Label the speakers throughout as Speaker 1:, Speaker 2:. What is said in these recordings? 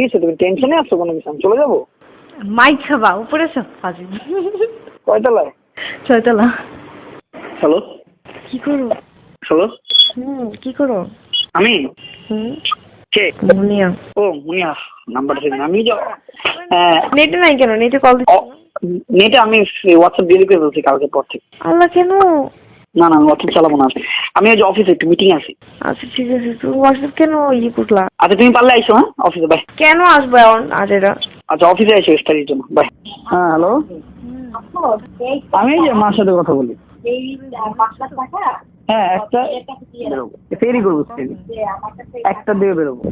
Speaker 1: কি হয়েছে তুমি টেনশনে আছো কোনো কিছু আমি চলে যাব?
Speaker 2: মাইক খাবা উপরে সব
Speaker 1: কয়তলায়?
Speaker 2: ছয়তলা।
Speaker 1: হ্যালো?
Speaker 2: কি করো?
Speaker 1: হ্যালো?
Speaker 2: হুম কি করো?
Speaker 1: আমি?
Speaker 2: হুম।
Speaker 1: কে?
Speaker 2: মুনিয়া।
Speaker 1: ও মুনিয়া নাম্বার আমি যে হ্যাঁ
Speaker 2: নেটে নাই কেন? নেটে কল
Speaker 1: নেটে আমি হোয়াটসঅ্যাপ ডিলিট করে ফেলছি কালকে পর থেকে।
Speaker 2: আল্লাহ কেন?
Speaker 1: না না হোয়াটসঅ্যাপ চালাবো না আমি আজ অফিসে একটু মিটিং আছি।
Speaker 2: আচ্ছা ঠিক আছে। তুমি হোয়াটসঅ্যাপ কেন ইয়ে করলা?
Speaker 1: আচ্ছা তুমি পারলে আইসো হ্যাঁ? অফিসে বাই
Speaker 2: কেন আসবে এখন আজ এরা?
Speaker 1: আচ্ছা অফিসে আইসো স্টাডির জন্য বাই হ্যাঁ হ্যালো আমি এই যে মার সাথে কথা বলি। হ্যাঁ একটা বেরোবো ফেরি করব ফেরি একটা দিয়ে বেরোবো।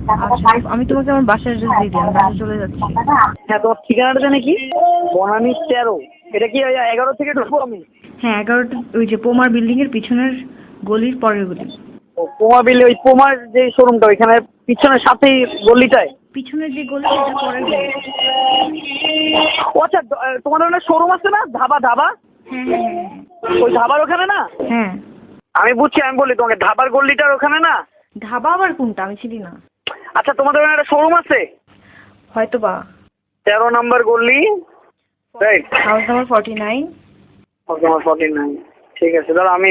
Speaker 2: আমি তোমাকে আমার বাসার অ্যাড্রেস দিয়ে দিই আমি বাসায় চলে যাচ্ছি।
Speaker 1: হ্যাঁ তোমার ঠিকানাটা জানে কি? বনানি তেরো। এটা কি ওই এগারো থেকে ঢুকবো আমি?
Speaker 2: হ্যাঁ এগারোটা ওই যে পোমার বিল্ডিং এর পিছনের গলির পরের গলি।
Speaker 1: ও পোমা বিলে ওই পোমার যে শোরুমটা ওইখানে পিছনের সাথেই গলিটায়?
Speaker 2: পিছনের যে গলি সেটা পরের গলি।
Speaker 1: ও আচ্ছা তোমার ওখানে শোরুম আছে না? ধাবা ধাবা?
Speaker 2: হ্যাঁ হ্যাঁ হ্যাঁ।
Speaker 1: ওই ধাবার ওখানে না?
Speaker 2: হ্যাঁ।
Speaker 1: আমি বুঝছি আমি বলি তোমাকে ধাবার গল্লিটার ওখানে না?
Speaker 2: ধাবা আবার কোনটা? আমি চিনি না।
Speaker 1: আচ্ছা তোমাদের ওখানে একটা শোরুম আছে?
Speaker 2: হয়তো বা
Speaker 1: তেরো number গল্লি right
Speaker 2: house number forty nine
Speaker 1: তোমার ফর্টি নাইন ঠিক আছে দাঁড়া আমি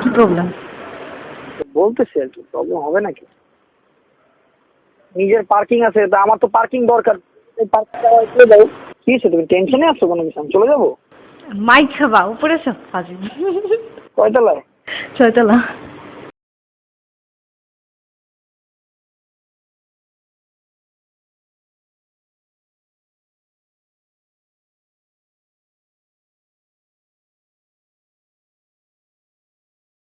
Speaker 2: কি প্রবলেম
Speaker 1: বলতেছি আর কি প্রবলেম হবে নাকি? নিজের পার্কিং আছে তা আমার তো পার্কিং দরকার। পার্কিং কি তুমি টেনশনে আছো কোনো কিছু? আমি চলে যাব?
Speaker 2: মাইক খাবা উপরে সব কাজে
Speaker 1: কয়তলায়?
Speaker 2: ছয়তলা।